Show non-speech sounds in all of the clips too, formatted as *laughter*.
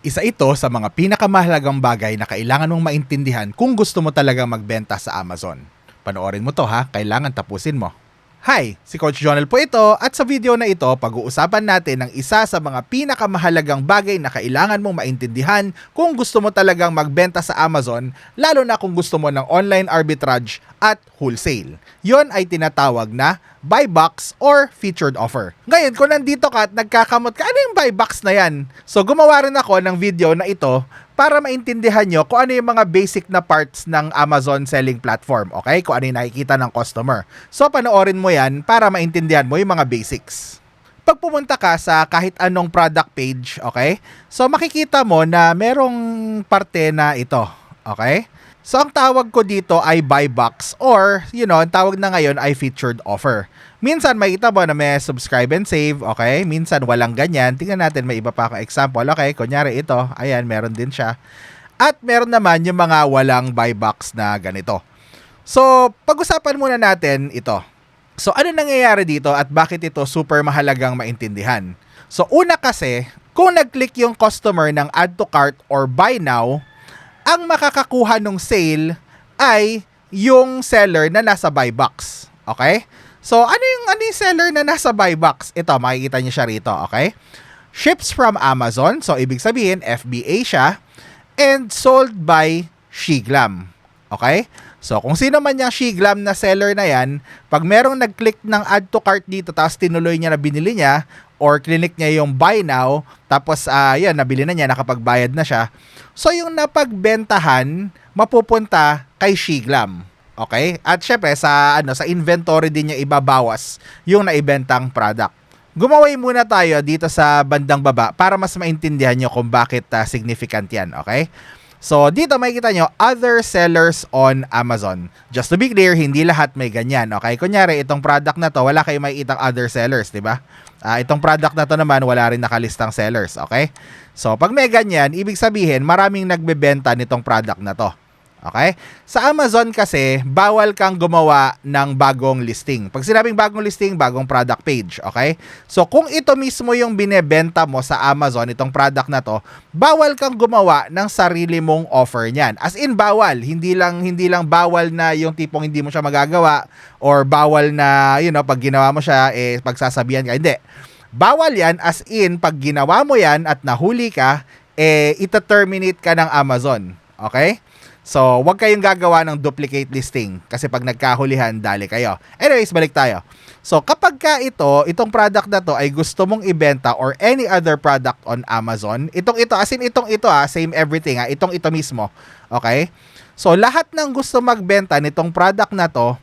Isa ito sa mga pinakamahalagang bagay na kailangan mong maintindihan kung gusto mo talagang magbenta sa Amazon. Panoorin mo to ha, kailangan tapusin mo. Hi, si Coach Jonel po ito at sa video na ito pag-uusapan natin ang isa sa mga pinakamahalagang bagay na kailangan mong maintindihan kung gusto mo talagang magbenta sa Amazon lalo na kung gusto mo ng online arbitrage at wholesale. Yon ay tinatawag na buy box or featured offer. Ngayon, kung nandito ka at nagkakamot ka, ano yung buy box na yan? So gumawa rin ako ng video na ito para maintindihan nyo kung ano yung mga basic na parts ng Amazon selling platform, okay? Kung ano yung nakikita ng customer. So, panoorin mo yan para maintindihan mo yung mga basics. Pag pumunta ka sa kahit anong product page, okay? So, makikita mo na merong parte na ito, okay? So, ang tawag ko dito ay buy box or, you know, ang tawag na ngayon ay featured offer. Minsan makita mo na may subscribe and save, okay? Minsan walang ganyan. Tingnan natin may iba pa akong example. Okay, kunyari ito, ayan, meron din siya. At meron naman yung mga walang buy box na ganito. So, pag-usapan muna natin ito. So, ano nangyayari dito at bakit ito super mahalagang maintindihan? So, una kasi, kung nag-click yung customer ng add to cart or buy now, ang makakakuha ng sale ay yung seller na nasa buy box. Okay? So, ano yung, ano yung seller na nasa buy box? Ito, makikita niyo siya rito, okay? Ships from Amazon, so ibig sabihin, FBA siya, and sold by Shiglam. Okay? So, kung sino man yung Shiglam na seller na yan, pag merong nag-click ng add to cart dito, tapos tinuloy niya na binili niya, or clinic niya yung buy now, tapos, uh, yan, nabili na niya, nakapagbayad na siya. So, yung napagbentahan, mapupunta kay Shiglam. Okay? At syempre sa ano sa inventory din niya ibabawas yung naibentang product. Gumaway muna tayo dito sa bandang baba para mas maintindihan nyo kung bakit uh, significant yan, okay? So, dito makikita nyo, other sellers on Amazon. Just to be clear, hindi lahat may ganyan, okay? Kunyari, itong product na to, wala kayong makikitang other sellers, di ba? Uh, itong product na to naman, wala rin nakalistang sellers, okay? So, pag may ganyan, ibig sabihin, maraming nagbebenta nitong product na to. Okay? Sa Amazon kasi, bawal kang gumawa ng bagong listing. Pag sinabing bagong listing, bagong product page. Okay? So, kung ito mismo yung binebenta mo sa Amazon, itong product na to, bawal kang gumawa ng sarili mong offer niyan. As in, bawal. Hindi lang, hindi lang bawal na yung tipong hindi mo siya magagawa or bawal na, you know, pag ginawa mo siya, eh, pagsasabihan ka. Hindi. Bawal yan as in, pag ginawa mo yan at nahuli ka, eh, ita-terminate ka ng Amazon. Okay? So, wag kayong gagawa ng duplicate listing kasi pag nagkahulihan, dali kayo. Anyways, balik tayo. So, kapag ka ito, itong product na to ay gusto mong ibenta or any other product on Amazon, itong ito, as in itong ito ah, same everything ah, itong ito mismo. Okay? So, lahat ng gusto magbenta nitong product na to,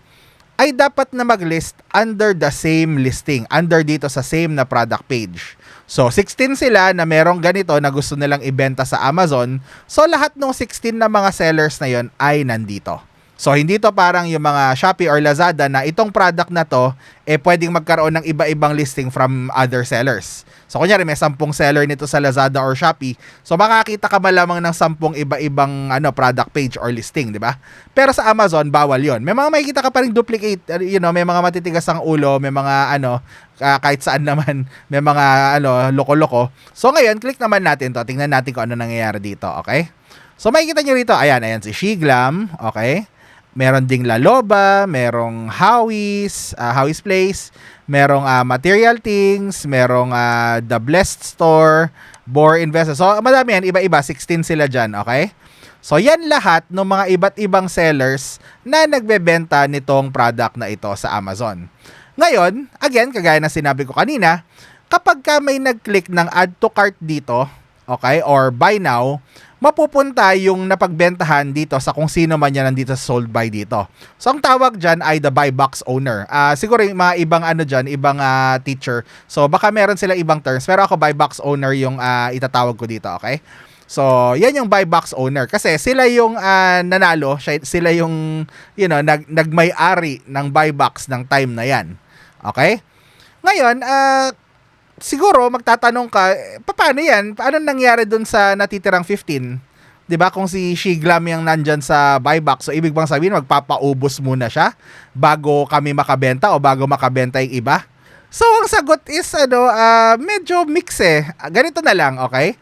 ay dapat na mag-list under the same listing, under dito sa same na product page. So, 16 sila na merong ganito na gusto nilang ibenta sa Amazon. So, lahat ng 16 na mga sellers na yon ay nandito. So, hindi to parang yung mga Shopee or Lazada na itong product na to, eh pwedeng magkaroon ng iba-ibang listing from other sellers. So, kunyari may 10 seller nito sa Lazada or Shopee. So, makakita ka malamang ng 10 iba-ibang ano, product page or listing, di ba? Pero sa Amazon, bawal yon May mga makikita ka pa rin duplicate, uh, you know, may mga matitigas ang ulo, may mga ano, uh, kahit saan naman, *laughs* may mga ano, loko-loko. So, ngayon, click naman natin to. Tingnan natin kung ano nangyayari dito, okay? So, makikita nyo rito, ayan, ayan si Shiglam, okay? Meron ding La Loba, merong Howie's, uh, Howie's Place, merong uh, Material Things, merong uh, The Blessed Store, Bore Investor. So, madami yan, iba-iba, 16 sila dyan, okay? So, yan lahat ng mga iba't ibang sellers na nagbebenta nitong product na ito sa Amazon. Ngayon, again, kagaya na sinabi ko kanina, kapag ka may nag-click ng add to cart dito, okay, or buy now, mapupunta yung napagbentahan dito sa kung sino man yan nandito sa sold by dito. So ang tawag dyan ay the buy box owner. Uh, siguro yung mga ibang ano dyan, ibang uh, teacher. So baka meron sila ibang terms. Pero ako buy box owner yung uh, itatawag ko dito, okay? So, yan yung buy box owner kasi sila yung uh, nanalo, sila yung you know, nag nagmay-ari ng buy box ng time na yan. Okay? Ngayon, uh, siguro magtatanong ka, eh, paano yan? Paano nangyari dun sa natitirang 15? 'Di ba kung si Shiglam yung nandyan sa buyback, so ibig bang sabihin magpapaubos muna siya bago kami makabenta o bago makabenta yung iba? So ang sagot is ano, uh, medyo mix eh. Ganito na lang, okay?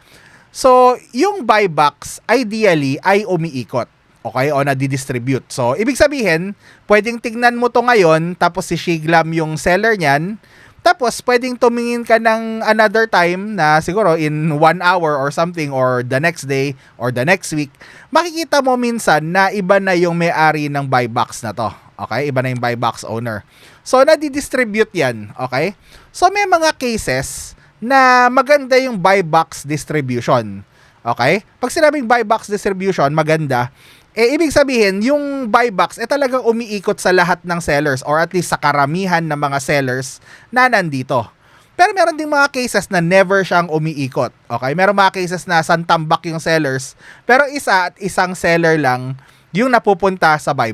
So, yung buy box, ideally, ay umiikot. Okay? O nadidistribute. So, ibig sabihin, pwedeng tignan mo to ngayon, tapos si Shiglam yung seller niyan, tapos, pwedeng tumingin ka ng another time na siguro in one hour or something or the next day or the next week, makikita mo minsan na iba na yung may-ari ng buy box na to. Okay? Iba na yung buy box owner. So, nadidistribute yan. Okay? So, may mga cases na maganda yung buy box distribution. Okay? Pag sinabing buy box distribution, maganda, eh, ibig sabihin, yung buy box, eh talagang umiikot sa lahat ng sellers or at least sa karamihan ng mga sellers na nandito. Pero meron ding mga cases na never siyang umiikot. Okay? Meron mga cases na santambak yung sellers, pero isa at isang seller lang yung napupunta sa buy.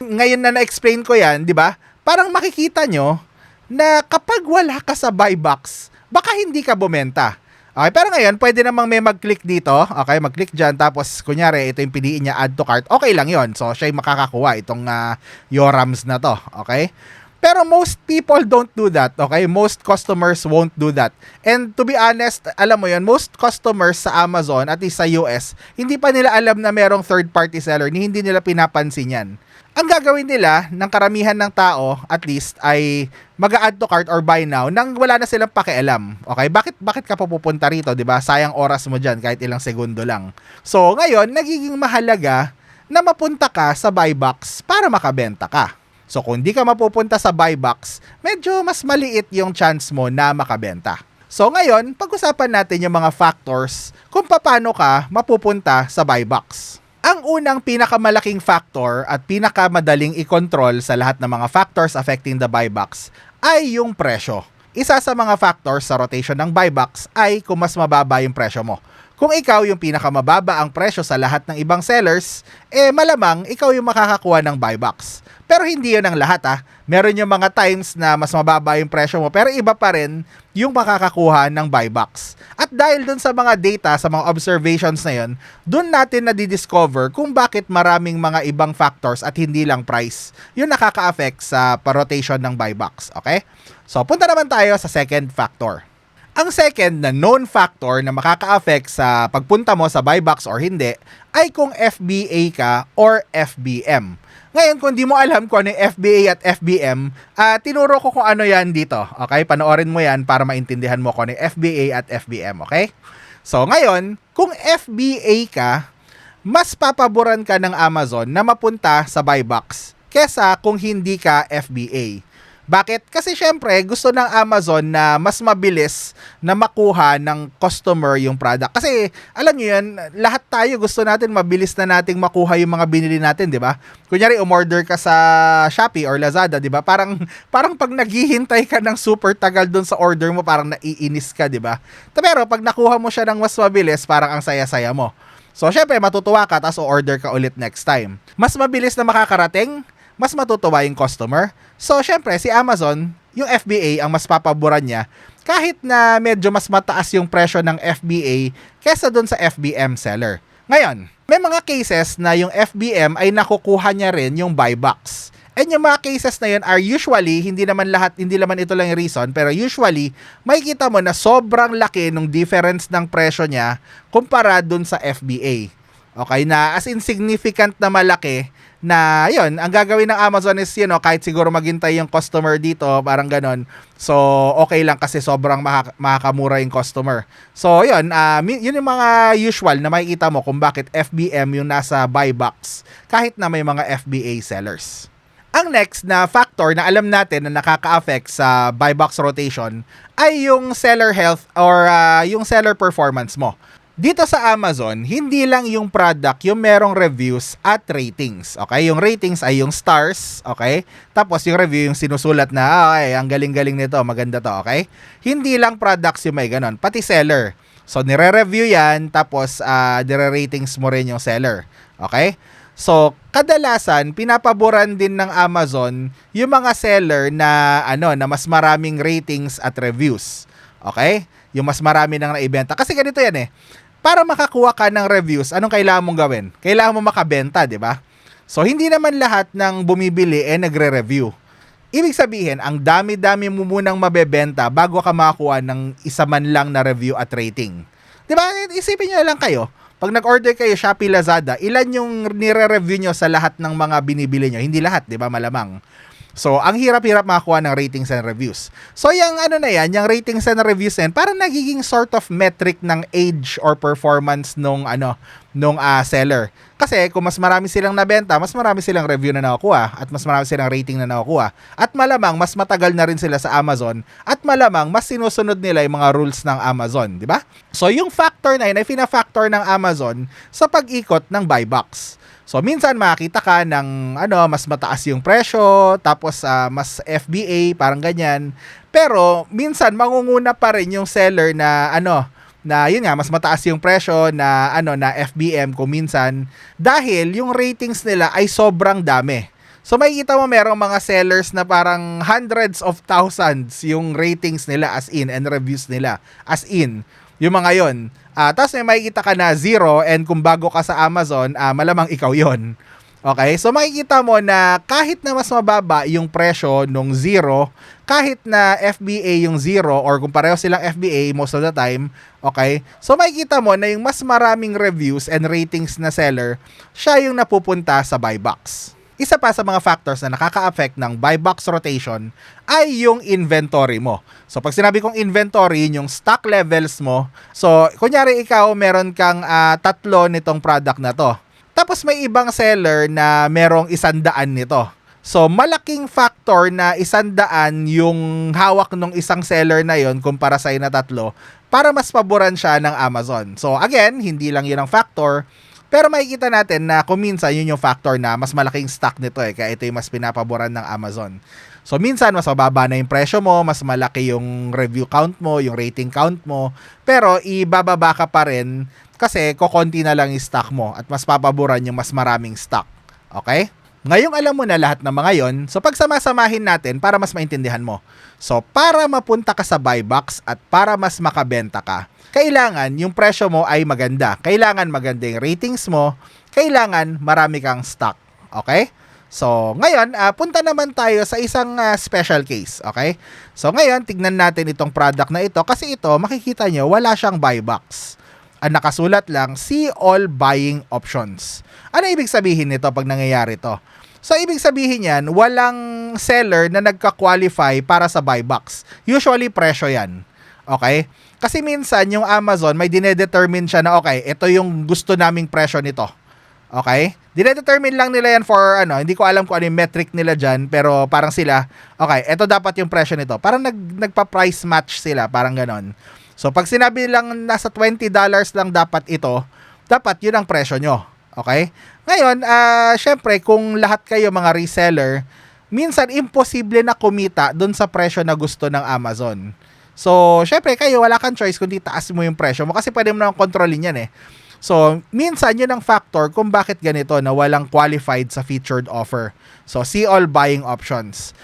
Ngayon na na-explain ko yan, di ba? Parang makikita nyo na kapag wala ka sa buy baka hindi ka bumenta. Okay, pero ngayon, pwede namang may mag-click dito. Okay, mag-click dyan. Tapos, kunyari, ito yung piliin niya, add to cart. Okay lang yon So, siya yung makakakuha itong uh, Yorams na to. Okay? Pero most people don't do that, okay? Most customers won't do that. And to be honest, alam mo yon most customers sa Amazon, at least sa US, hindi pa nila alam na merong third-party seller, hindi nila pinapansin yan ang gagawin nila ng karamihan ng tao at least ay mag-add to cart or buy now nang wala na silang pakialam. Okay? Bakit bakit ka pupunta rito, 'di ba? Sayang oras mo diyan kahit ilang segundo lang. So, ngayon nagiging mahalaga na mapunta ka sa buy box para makabenta ka. So, kung di ka mapupunta sa buy box, medyo mas maliit yung chance mo na makabenta. So, ngayon, pag-usapan natin yung mga factors kung paano ka mapupunta sa buy box. Ang unang pinakamalaking factor at pinakamadaling i-control sa lahat ng mga factors affecting the buy box ay yung presyo. Isa sa mga factors sa rotation ng buy box ay kung mas mababa yung presyo mo. Kung ikaw yung pinakamababa ang presyo sa lahat ng ibang sellers, eh malamang ikaw yung makakakuha ng buy box. Pero hindi yun ang lahat ah. Meron yung mga times na mas mababa yung presyo mo pero iba pa rin yung makakakuha ng buy box. At dahil dun sa mga data, sa mga observations na yun, dun natin na discover kung bakit maraming mga ibang factors at hindi lang price yung nakaka-affect sa rotation ng buy box. Okay? So, punta naman tayo sa second factor. Ang second na known factor na makaka-affect sa pagpunta mo sa buy box or hindi ay kung FBA ka or FBM. Ngayon, kung di mo alam kung ano yung FBA at FBM, uh, tinuro ko kung ano yan dito. Okay? Panoorin mo yan para maintindihan mo kung ano yung FBA at FBM. Okay? So, ngayon, kung FBA ka, mas papaboran ka ng Amazon na mapunta sa buy box kesa kung hindi ka FBA. Bakit? Kasi syempre, gusto ng Amazon na mas mabilis na makuha ng customer yung product. Kasi, alam niyo yan, lahat tayo gusto natin mabilis na nating makuha yung mga binili natin, di ba? Kunyari, umorder ka sa Shopee or Lazada, di ba? Parang, *laughs* parang pag naghihintay ka ng super tagal dun sa order mo, parang naiinis ka, di ba? Pero pag nakuha mo siya ng mas mabilis, parang ang saya-saya mo. So, syempre, matutuwa ka, tapos order ka ulit next time. Mas mabilis na makakarating, mas matutuwa yung customer. So, syempre, si Amazon, yung FBA ang mas papaboran niya kahit na medyo mas mataas yung presyo ng FBA kesa doon sa FBM seller. Ngayon, may mga cases na yung FBM ay nakukuha niya rin yung buy box. And yung mga cases na yun are usually, hindi naman lahat, hindi naman ito lang yung reason, pero usually, makikita mo na sobrang laki ng difference ng presyo niya kumpara dun sa FBA. Okay, na as in significant na malaki na yun, ang gagawin ng Amazon is you know, kahit siguro maghintay yung customer dito, parang ganon. So, okay lang kasi sobrang makak- makakamura yung customer. So, yun, uh, yun yung mga usual na makikita mo kung bakit FBM yung nasa buy box kahit na may mga FBA sellers. Ang next na factor na alam natin na nakaka-affect sa buy box rotation ay yung seller health or uh, yung seller performance mo dito sa Amazon, hindi lang yung product yung merong reviews at ratings. Okay? Yung ratings ay yung stars, okay? Tapos yung review yung sinusulat na, ah, okay, ang galing-galing nito, maganda to, okay? Hindi lang products yung may ganon, pati seller. So, nire-review yan, tapos uh, nire-ratings mo rin yung seller. Okay? So, kadalasan, pinapaboran din ng Amazon yung mga seller na, ano, na mas maraming ratings at reviews. Okay? Yung mas marami nang naibenta. Kasi ganito yan eh para makakuha ka ng reviews, anong kailangan mong gawin? Kailangan mo makabenta, di ba? So, hindi naman lahat ng bumibili eh nagre-review. Ibig sabihin, ang dami-dami mo munang mabebenta bago ka makakuha ng isa man lang na review at rating. 'Di ba? Isipin niyo lang kayo. Pag nag-order kayo Shopee, Lazada, ilan yung nire-review nyo sa lahat ng mga binibili nyo? Hindi lahat, 'di ba? Malamang. So, ang hirap-hirap makakuha ng ratings and reviews. So, yung ano na yan, yung ratings and reviews na yan, parang nagiging sort of metric ng age or performance nung ano, nung uh, seller. Kasi kung mas marami silang nabenta, mas marami silang review na nakukuha at mas marami silang rating na nakukuha. At malamang mas matagal na rin sila sa Amazon at malamang mas sinusunod nila yung mga rules ng Amazon, di ba? So yung factor na yun ay fina-factor ng Amazon sa pag-ikot ng buy box. So minsan makakita ka ng ano, mas mataas yung presyo, tapos uh, mas FBA, parang ganyan. Pero minsan mangunguna pa rin yung seller na ano, na yun nga mas mataas yung presyo na ano na FBM kung minsan dahil yung ratings nila ay sobrang dami. So makikita mo merong mga sellers na parang hundreds of thousands yung ratings nila as in and reviews nila as in. Yung mga yon. Uh, Tapos may makikita ka na zero and kung bago ka sa Amazon, uh, malamang ikaw yon. Okay? So makikita mo na kahit na mas mababa yung presyo nung zero, kahit na FBA yung zero or kung pareho silang FBA most of the time, okay? So makikita mo na yung mas maraming reviews and ratings na seller, siya yung napupunta sa buy box. Isa pa sa mga factors na nakaka-affect ng buy box rotation ay yung inventory mo. So pag sinabi kong inventory, yung stock levels mo. So kunyari ikaw meron kang uh, tatlo nitong product na to. Tapos may ibang seller na merong isandaan nito. So, malaking factor na isandaan yung hawak ng isang seller na yon kumpara sa na tatlo para mas paboran siya ng Amazon. So, again, hindi lang yun ang factor. Pero makikita natin na kung minsan yun yung factor na mas malaking stock nito eh, kaya ito yung mas pinapaboran ng Amazon. So minsan mas mababa na yung presyo mo, mas malaki yung review count mo, yung rating count mo, pero ibababa ka pa rin kasi kokonti na lang yung stock mo at mas papaboran yung mas maraming stock. Okay? Ngayong alam mo na lahat ng mga yon, so pagsamasamahin natin para mas maintindihan mo. So para mapunta ka sa buy box at para mas makabenta ka, kailangan yung presyo mo ay maganda. Kailangan maganda yung ratings mo. Kailangan marami kang stock. Okay? So, ngayon, uh, punta naman tayo sa isang uh, special case, okay? So, ngayon, tignan natin itong product na ito kasi ito, makikita nyo, wala siyang buy box. Ang nakasulat lang, see all buying options. Ano ibig sabihin nito pag nangyayari to? So, ibig sabihin yan, walang seller na nagka-qualify para sa buy box. Usually, presyo yan. Okay? Kasi minsan yung Amazon may dinedetermine siya na okay, ito yung gusto naming presyo nito. Okay? Dinedetermine lang nila yan for ano, hindi ko alam kung ano yung metric nila dyan, pero parang sila, okay, ito dapat yung presyo nito. Parang nag, nagpa-price match sila, parang ganon. So pag sinabi lang nasa $20 lang dapat ito, dapat yun ang presyo nyo. Okay? Ngayon, uh, syempre, kung lahat kayo mga reseller, minsan imposible na kumita doon sa presyo na gusto ng Amazon. So, syempre kayo wala kang choice kundi taas mo yung presyo mo kasi pwede mo nang kontrolin yan eh. So, minsan yun ang factor kung bakit ganito na walang qualified sa featured offer. So, see all buying options.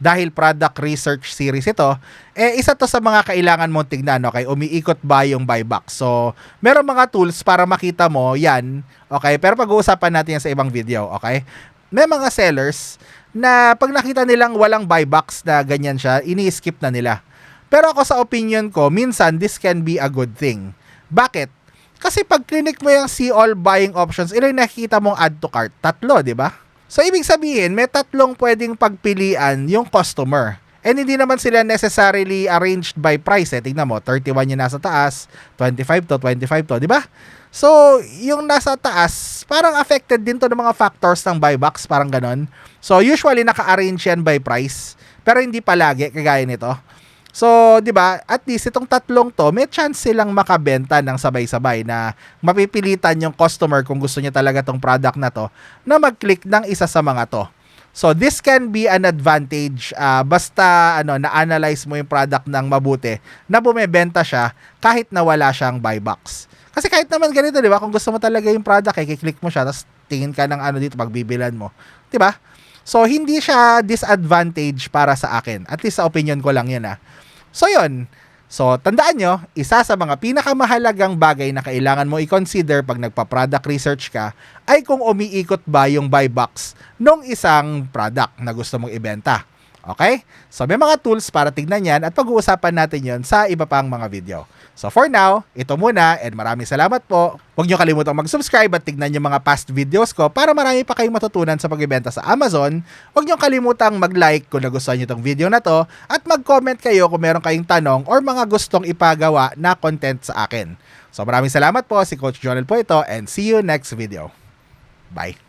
Dahil product research series ito, eh isa to sa mga kailangan mong tignan, okay? Umiikot ba yung buyback? So, meron mga tools para makita mo yan, okay? Pero pag-uusapan natin yan sa ibang video, okay? May mga sellers na pag nakita nilang walang buybacks na ganyan siya, ini-skip na nila. Pero ako sa opinion ko, minsan this can be a good thing. Bakit? Kasi pag clinic mo yung see all buying options, ilan nakikita mong add to cart? Tatlo, di ba? So, ibig sabihin, may tatlong pwedeng pagpilian yung customer. And hindi naman sila necessarily arranged by price. Eh. Tingnan mo, 31 yung nasa taas, 25 to, 25 to, di ba? So, yung nasa taas, parang affected din to ng mga factors ng buybacks, parang ganon. So, usually naka-arrange yan by price, pero hindi palagi, kagaya nito. So, 'di ba? At least itong tatlong 'to, may chance silang makabenta ng sabay-sabay na mapipilitan yung customer kung gusto niya talaga tong product na 'to na mag-click ng isa sa mga 'to. So, this can be an advantage uh, basta ano na-analyze mo yung product ng mabuti na bumebenta siya kahit na wala siyang buy box. Kasi kahit naman ganito, 'di ba? Kung gusto mo talaga yung product, eh, click mo siya tapos tingin ka ng ano dito pagbibilan mo. 'Di ba? So, hindi siya disadvantage para sa akin. At least sa opinion ko lang 'yan ah. So yun. So tandaan nyo, isa sa mga pinakamahalagang bagay na kailangan mo i-consider pag nagpa-product research ka ay kung umiikot ba yung buy box ng isang product na gusto mong ibenta. Okay? So may mga tools para tignan yan at pag-uusapan natin yon sa iba pang mga video. So for now, ito muna and maraming salamat po. Huwag niyo kalimutang mag-subscribe at tignan yung mga past videos ko para marami pa kayong matutunan sa pagbebenta sa Amazon. Huwag niyo kalimutang mag-like kung nagustuhan niyo itong video na to at mag-comment kayo kung meron kayong tanong or mga gustong ipagawa na content sa akin. So maraming salamat po, si Coach Jonel po ito and see you next video. Bye!